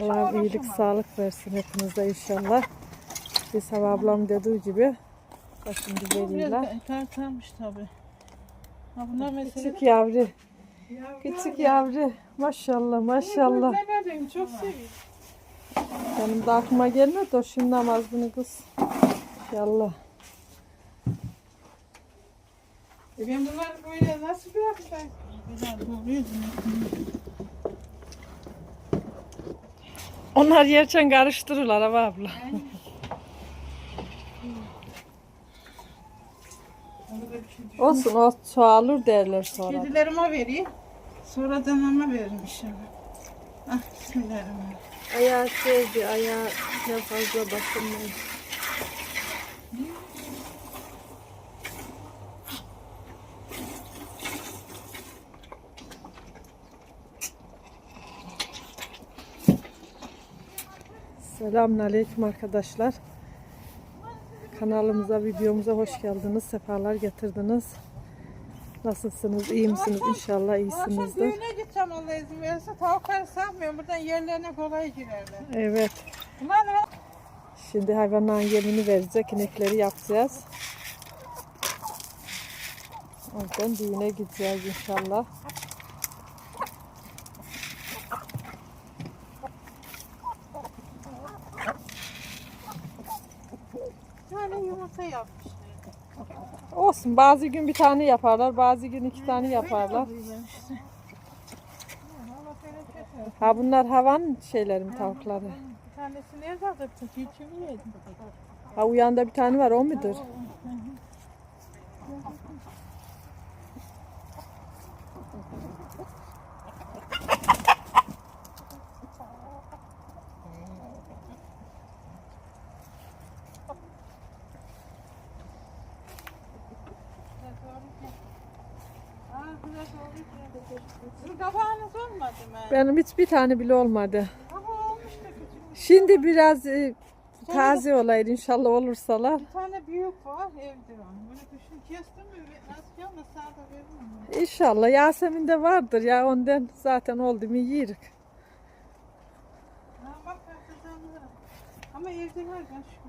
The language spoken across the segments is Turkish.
Allah iyilik, sağlık versin hepinize inşallah. Biz Hava ablam dediği gibi bakın güzeliyle. Tartarmış tabi. Ha bunlar mesela. Küçük yavru. Küçük yavru. Maşallah maşallah. Ne vereyim çok seviyorum. Benim de aklıma gelmedi o şimdi namaz bunu kız. İnşallah. E ben bunları böyle nasıl bırakacağım? Güzel doğruyordum. Onlar yerken karıştırırlar Hava abla. Şey. Olsun o çoğalır derler sonra. Kedilerime vereyim. Sonra danama veririm inşallah. Ah bismillahirrahmanirrahim. Ayağı sevdi, ayağı ne fazla basılmayın. Selamünaleyküm arkadaşlar. Kanalımıza, videomuza hoş geldiniz. Sefalar getirdiniz. Nasılsınız? iyi misiniz? İnşallah Akşam iyisinizdir. düğüne gideceğim Allah izin verirse. Tavukları satmıyorum. Buradan yerlerine kolay girerler. Evet. Şimdi hayvanların yemini verecek. inekleri yapacağız. Oradan düğüne gideceğiz inşallah. Bir tane yumurta yapmışlar. Olsun bazı gün bir tane yaparlar, bazı gün iki tane yaparlar. Ha bunlar havan şeyleri mi tavukları? Bir tanesi nerede aldık? Çiçeği yedim. Ha uyanda bir tane var o mudur? Sizin kapağınız Benim hiçbir tane bile olmadı. Kapağı olmuş da küçük. Şimdi biraz e, taze olaydı inşallah olursalar. Bir tane büyük var evde var. Bunu düşün kestim mi? Nasıl yapma sağda veririm mi? İnşallah Yasemin'de vardır ya ondan zaten oldu mu yiyirik. Ha bak patlıcanlar. Ama evde var ben şu.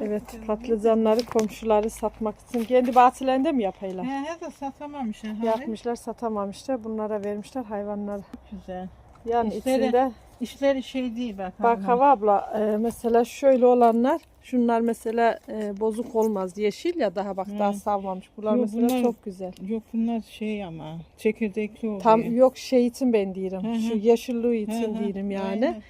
Evet patlıcanları komşuları satmak için kendi bahçelerinde mi yapaylar? He he de satamamış herhalde. Yapmışlar satamamışlar bunlara vermişler hayvanlara. Güzel. Yani İşleri- içinde İşleri şey değil bak. bak ha, Hava abla e, mesela şöyle olanlar şunlar mesela e, bozuk olmaz yeşil ya daha bak daha Hı. savmamış. Bunlar Yok, mesela bunlar- çok güzel. Yok bunlar şey ama çekirdekli oluyor. Tam yok şey için ben diyorum. Hı hı. Şu yeşilliği He, için he, diyorum yani. aynen.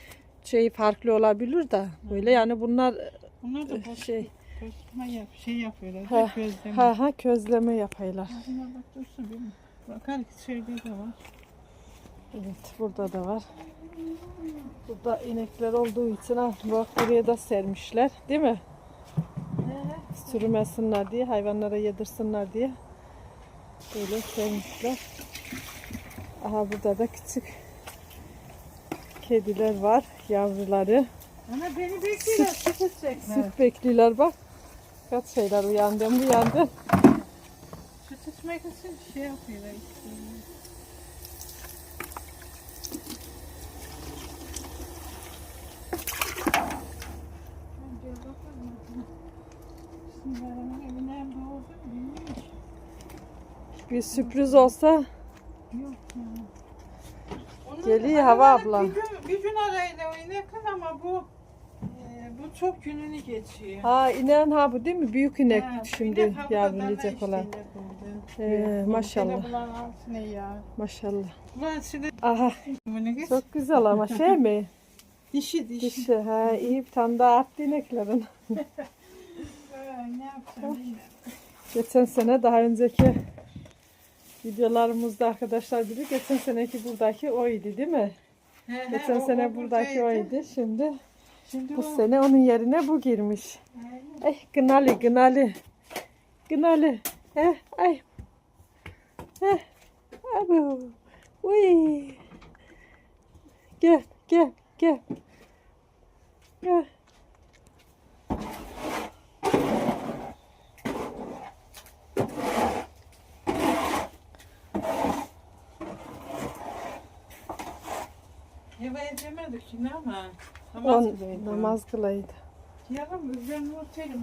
Şey farklı olabilir de böyle yani bunlar Bunlar da boş, şey Közleme yap, şey yapıyorlar. He, da Közleme. ha ha közleme yapaylar. Bunlar bak dursun bir mi? Bakar ki şeyde de var. Evet burada da var. Burada inekler olduğu için ha, bak buraya da sermişler değil mi? Sürmesinler diye hayvanlara yedirsinler diye. Böyle sermişler. Aha burada da küçük kediler var yavruları. Ana beni bekliyorlar. Süt içecekler. Süt bekliyorlar bak. Kaç şeyler uyandım uyandım. Süt içmek için şey yapıyorlar. Bir sürpriz olsa Yok ya. Onun Geliyor Hava abla. Bir gün, bir gün arayla oynarken ama bu çok gününü geçiyor. ha inen ha bu değil mi? Büyük inek Ha, şimdi bu da yavrulayacak olan. Ee, maşallah. altına ya. Maşallah. Ulan şimdi Aha bunu geç. çok güzel ama şey mi? Dişi dişi. Dişi ha iyi bir tane daha arttı ineklerin. Ha, ne yapacağım? Geçen sene daha önceki videolarımızda arkadaşlar bilir geçen seneki buradaki oydu değil mi? He, he, Geçen o- o sene buradaki buradaydı. oydu. Şimdi Şimdi bu o- sene onun yerine bu girmiş. Aynen. Eh gınali gınali. Gınali. Eh ay. Eh. Abu. Uy. Gel gel gel. Gel. Eve edemedik yine ama. On, Namaz kılıydı. namaz kılaydı. Yarım ben unutayım.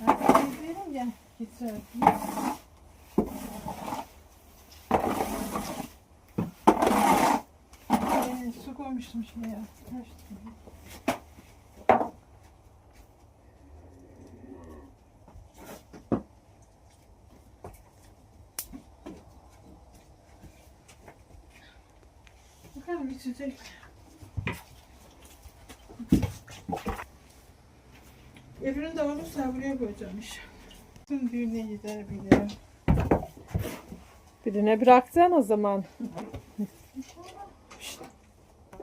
Ben izleyelim ya. Gitsin. Ee, su koymuştum şuraya. Kaçtı. Bakalım içecek. Öbürünü de olursa buraya koyacağım iş. Tüm düğüne gider bilirim. Birine bırakacaksın o zaman.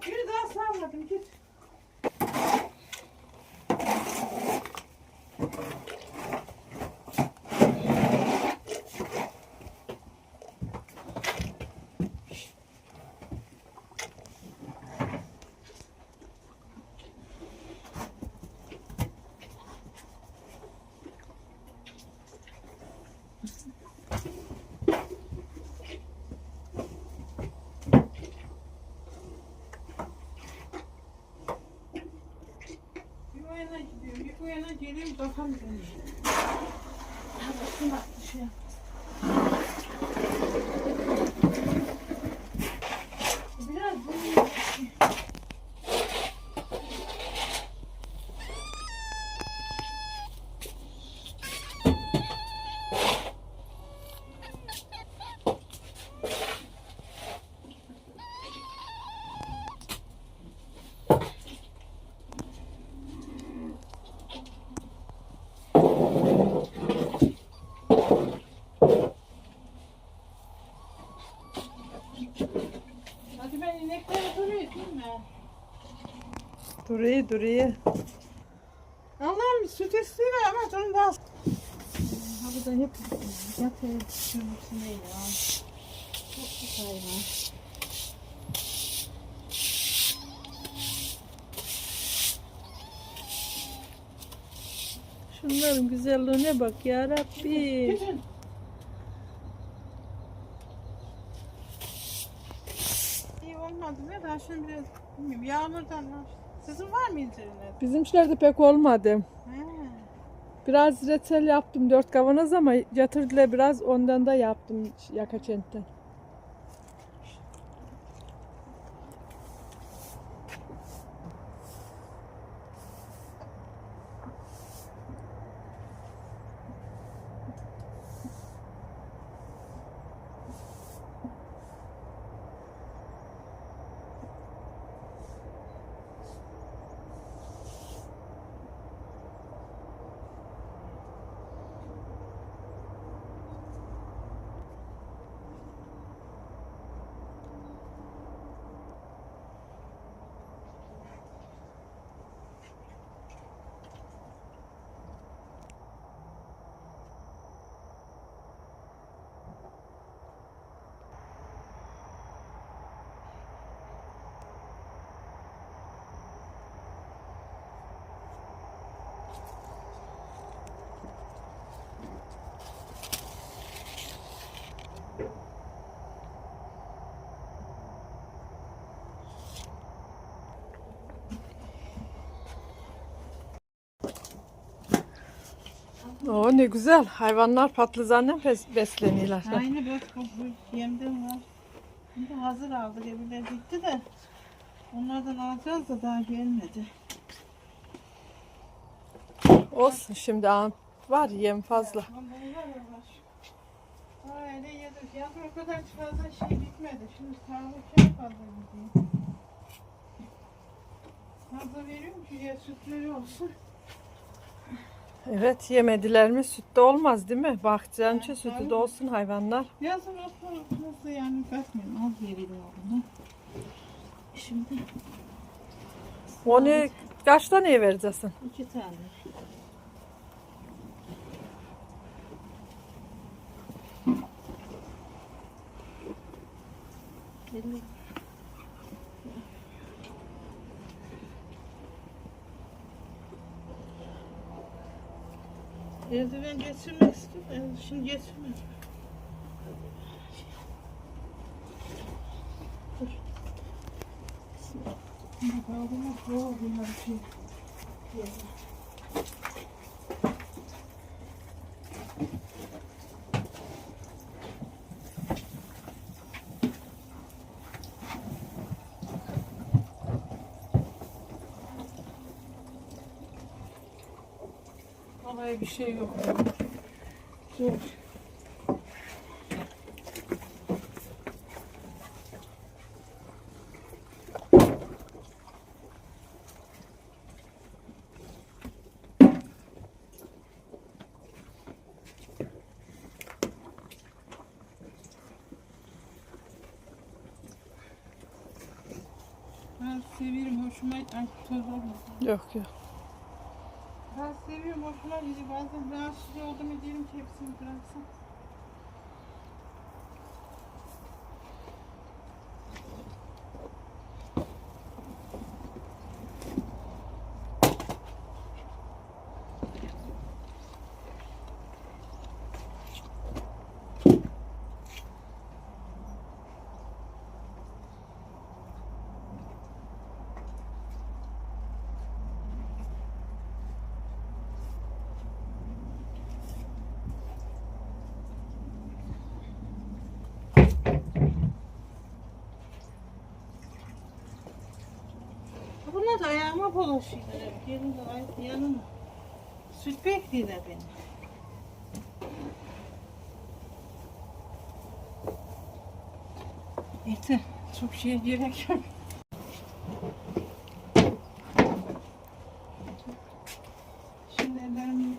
Bir daha sarmadım git. Bir o yana gidiyorum, bir bu yana geliyorum, kafam dönüyor. Ha, bakın bak bir şey yapmaz. Biraz bunu Hadi ben inekleri duruyor değil mi? Duruyor duruyor. Allah'ım süt istiyor ama onu. Ha bu da hep yatıyor şunun içinde ya. Çok güzel ya. Şunların güzelliğine bak ya Rabbi. İyi olmadı ne daha şimdi yağmurdan var. Sizin var mı internet? Bizimkiler de pek olmadı. He. Biraz reçel yaptım dört kavanoz ama yatırdılar biraz ondan da yaptım yakaçentten. Oo ne güzel. Hayvanlar patlıcanla bes- besleniyorlar. Aynı bak bu, yemden var. Şimdi hazır aldık evler gitti de. Onlardan alacağız da daha gelmedi. Olsun şimdi aa, var yem fazla. Öyle yedik. Yazın o kadar fazla şey bitmedi. Şimdi sağlık çok fazla gidiyor. Fazla veriyorum ki ya sütleri olsun. Evet yemediler mi sütte olmaz değil mi? Bakacaksın ki sütü de olsun hayvanlar. Yazın olsun nasıl yani bakmayın az de oldu. Şimdi Onu kaç tane vereceksin? iki tane. Elli. Eldiven getirmek istiyorum. Şimdi getirmedim. Dur. Kaldırmak zor bunlar şey. Vallahi bir şey yok. Zor. Ben seviyorum, hoşuma... Ay toz olmasın. Yok yok. Ben seviyorum, hoşuma gidiyor. Bazen rahatsız oldum diyelim ki hepsini bıraksam. Bunlar bulaşıyorlar. hep. Gelin de yanıma. Süt bekliyorlar beni. Yeter. Çok şeye gerek yok. Şimdi ellerimi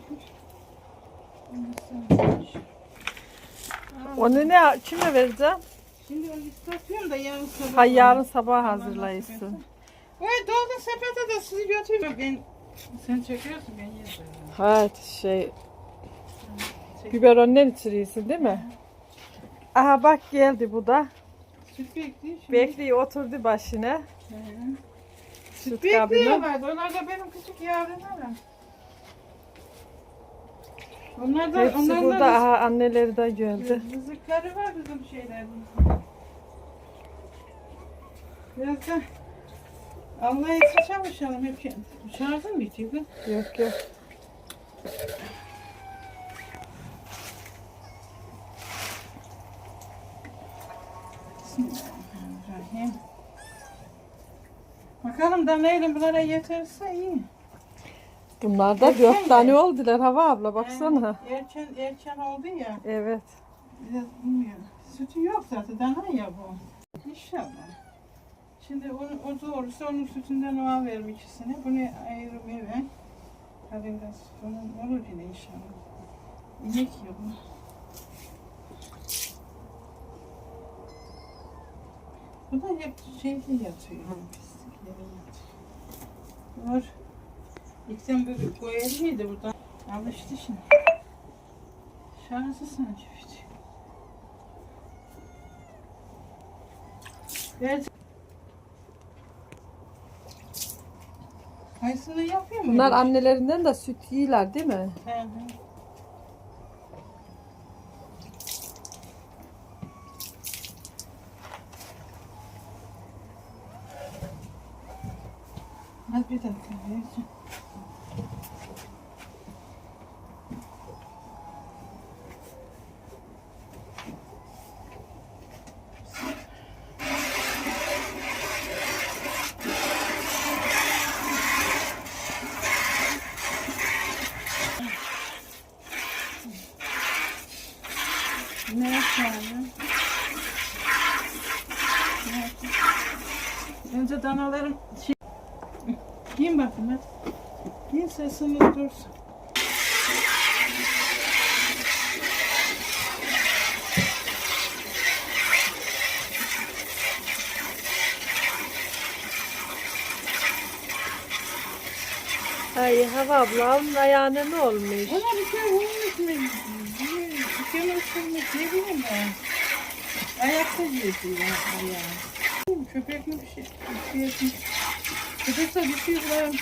Aa, Onu ne kime vereceğim? Şimdi onu da yarın sabah. Ha yarın sabah hazırlayırsın. Sepete de sizi götürüyorum. Ben sen çekiyorsun ben yerim. Ha şey biberondan içiriyorsun değil mi? Aha bak geldi bu da. Süt bekliyor şimdi. Bekliyor oturdu başına. Hı. Süt Süt bekliyorlardı. Onlar da benim küçük yavrularım. Onlar da, Hepsi onlar burada. da Aha anneleri de geldi. rızıkları var bizim şeylerin. Biraz da Allah'a için çalışalım hep. Şarjım bitiyor. Yok yok. Bismillahirrahmanirrahim. Bakalım da neyle bunlara yeterse iyi. Bunlar da Erken dört mi? tane oldular Hava abla baksana. Yani erken, erken oldu ya. Evet. Biraz bilmiyorum. Sütü yok zaten. Dana ya bu. İnşallah. Şimdi onu, o doğrusu onun sütünden oğa verim ikisini. Bunu ayırım eve. Kadınga süt. Onun olur yine inşallah. İnek ya bu. Bu da hep şeyde yatıyor. Pislikleri yatıyor. Var. İlkten böyle koyar mıydı buradan? Alıştı şimdi. Şansı sanki hiç. Evet. Kayısını yapıyor mu? Bunlar annelerinden de süt yiyorlar değil mi? He. Hadi bir dakika. vereceğim. Ne yapalım? Ne yapalım? Önce danaların şey... Giyin bakayım hadi. Giyin sesini dursun. Ay Hava ablanın ayağına ne olmuş? Ona bir şey olmuş mu? Bir şey mi ısırmış ne bileyim ben. Ayakta yiyorsun ya ayağı. Köpek mi bir şey? Bir şey yapmış. Köpek de bir şey bulayan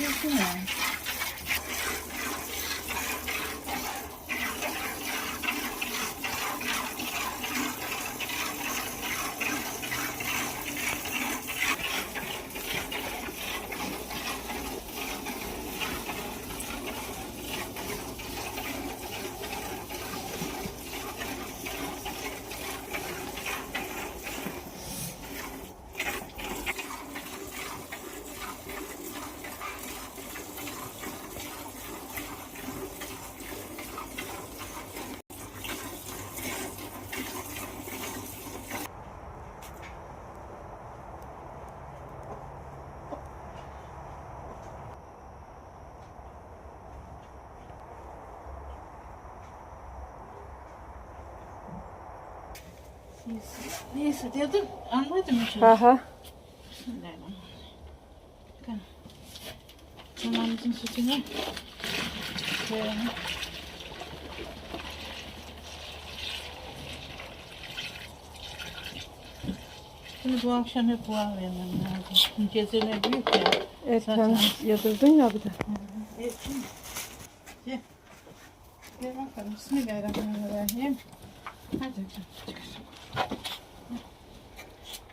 Neyse, dedim anladım şimdi. Aha. Bismillahirrahmanirrahim. Bakın. Çanağımızın sütünü koyalım. Bunu bu akşam hep buğa vermem lazım. Gezene büyük ya. Erken yedirdin ya bir de. Yesin. Ye. Gel bakalım. Bismillahirrahmanirrahim. Hadi canım.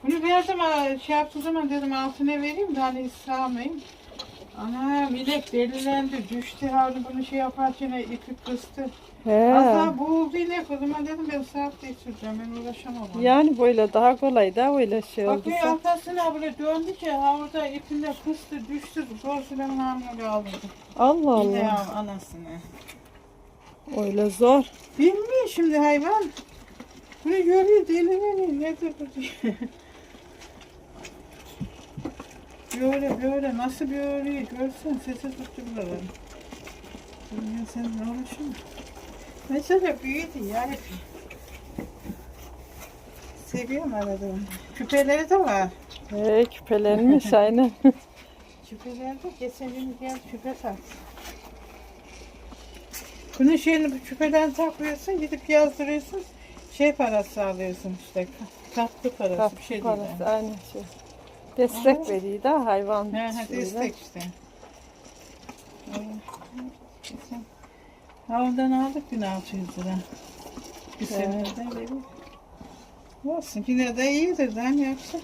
Bunu verdim şey yaptığı zaman dedim altına vereyim de hani sağmayayım. Ana milek belirlendi düştü hani bunu şey yaparken ipi kıstı. He. Az daha boğuldu inek o zaman dedim ben saat geçireceğim ben uğraşamam. Yani böyle daha kolay da öyle şey oldu. Bakıyor arkasına böyle döndü ki ha orada ipinde kıstı düştü. Doğrusu ben hamile aldım. Allah de Allah. anasını. Öyle zor. Bilmiyor şimdi hayvan. Bunu görüyor delireniyor. Nedir bu diye. Böyle böyle nasıl örüyor görsen sesi tuttu buraları. Ya sen ne uğraşıyorsun? Mesela büyüdü ya hep. Seviyorum aradığım. Küpeleri de var. He küpelenmiş aynen. Küpeler de geçen gün gel küpe tak. Bunun şeyini bu küpeden takıyorsun gidip yazdırıyorsun. Şey parası alıyorsun işte. Tatlı parası bir şey değil. Parası, aynen şey. Destek Aha. veriyor da hayvan. He şeyine. destek işte. Havdan aldık 1600 lira. Bir He. senede veriyor. Olsun yine de iyidir lan yoksa.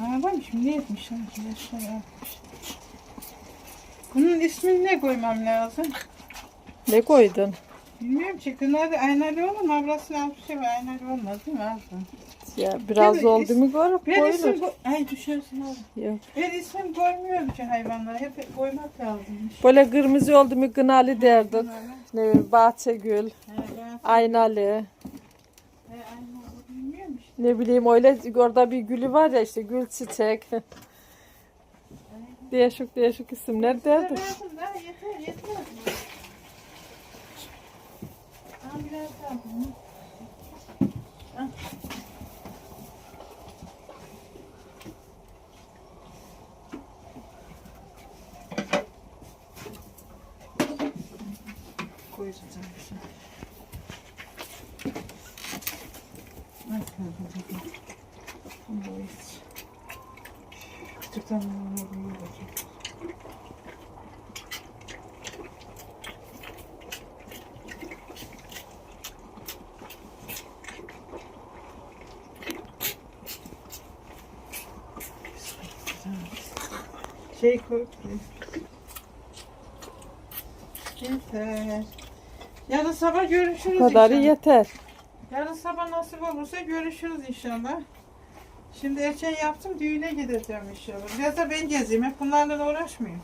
Aa bak şimdi ne etmiş lan? Bunun ismini ne koymam lazım? Ne koydun? Bilmiyorum ki kınalı aynalı olur mu? Ablasının altı şey aynalı olmaz değil mi Aslan? Ya biraz Tabii, oldu mu görüp Ben isim koyulur. ko- Ay düşersin oğlum. Yok. Ben isim koymuyorum ki hayvanlara. Hep koymak lazımmış. Böyle kırmızı oldu mu gınalı derdik. Ne bileyim bahçegül, He, ben- aynalı. He, aynalı bilmiyorum işte. Ne bileyim öyle orada bir gülü var ya işte gül çiçek. değişik değişik isimler derdik. Verdim daha yeter biraz daha bunu. Al. Koyacağım şimdi. Al, al. Bunu da. Küçükten bunu bakayım. Şey koy. Yeter. Yarın sabah görüşürüz Bu kadarı inşallah. yeter. Yarın sabah nasip olursa görüşürüz inşallah. Şimdi erken yaptım düğüne gideceğim inşallah. Biraz da ben gezeyim. Hep bunlarla uğraşmıyorum.